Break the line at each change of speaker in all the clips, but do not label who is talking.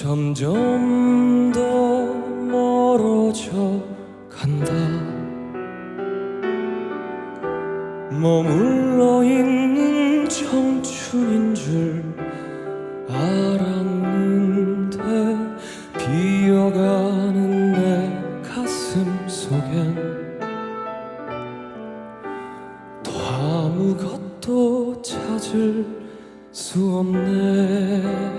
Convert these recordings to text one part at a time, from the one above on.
점점 더 멀어져 간다. 머물러 있는 청춘인 줄 알았는데 비어가는 내 가슴 속엔 또 아무것도 찾을 수 없네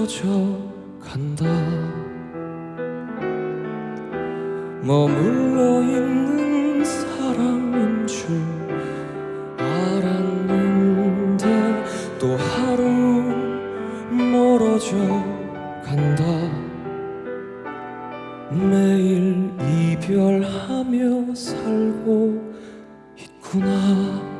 잊혀져 간다. 머물러 있는 사랑인 줄 알았는데 또 하루 멀어져 간다. 매일 이별하며 살고 있구나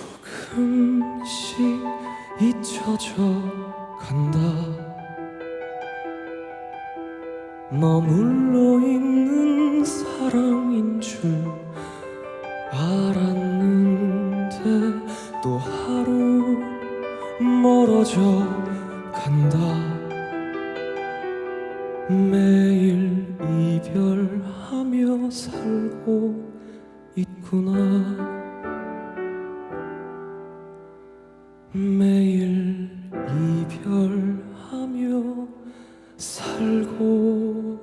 조금씩 잊혀져 간다. 머물러 있는 사랑인 줄 알았는데 또 하루 멀어져 간다. 매일 이별하며 살고 매일 이별하며 살고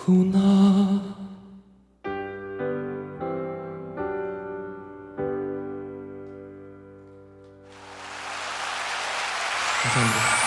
있구나. 감사합니다.